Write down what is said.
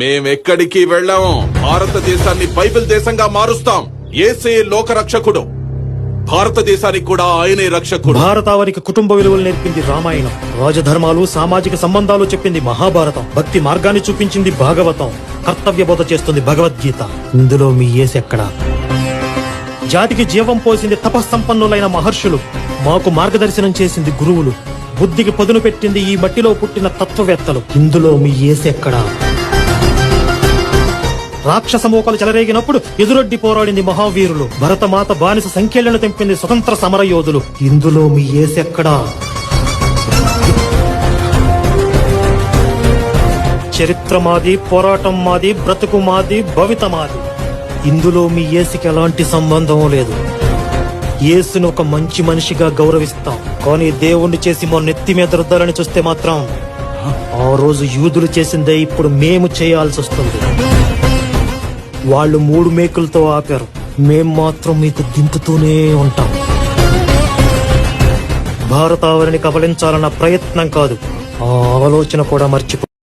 మేమెక్కడికి వెళ్ళాము? భారతదేశాన్ని బైబిల్ దేశంగా మారుస్తాం. ఏసే లోక రక్షకుడు భారతదేశానికి కూడా ఆయనే రక్షకుడు. భారతావనికి కుటుంబ విలువలు నేర్పింది రామాయణం. రాజధర్మాలు సామాజిక సంబంధాలు చెప్పింది మహాభారతం. భక్తి మార్గాన్ని చూపించింది భాగవతం. కర్తవ్య బోధ చేస్తుంది భగవద్గీత. ఇందులో మీ ఏసెక్కడా జాతికి జీవం పోసింది తపస్సంపన్నులైన మహర్షులు. మాకు మార్గదర్శనం చేసింది గురువులు. బుద్ధికి పదును పెట్టింది ఈ మట్టిలో పుట్టిన తత్వవేత్తలు. ఇందులో మీ ఏసెక్కడా రాక్షస మూకలు చెలరేగినప్పుడు ఎదురొడ్డి పోరాడింది మహావీరులు. భరతమాత బానిస సంఖ్యలను తెంపింది స్వతంత్ర సమరయోధులు. ఇందులో మీ ఏసెక్కడా చరిత్ర మాది పోరాటం మాది బ్రతుకు మాది భవిత మాది. ఇందులో మీ ఏసుకి ఎలాంటి సంబంధం లేదు. ఏసును ఒక మంచి మనిషిగా గౌరవిస్తాం. కానీ దేవుణ్ణి చేసి మా నెత్తి మీద రుద్దాలని చూస్తే మాత్రం ఆ రోజు యూదులు చేసిందే ఇప్పుడు మేము చేయాల్సి వస్తుంది వాళ్ళు మూడు మేకులతో ఆపారు. మేం మాత్రం మీకు దింపుతూనే ఉంటాం. భారతావరిని కబలించాలన్న ప్రయత్నం కాదు. ఆ ఆలోచన కూడా మర్చిపో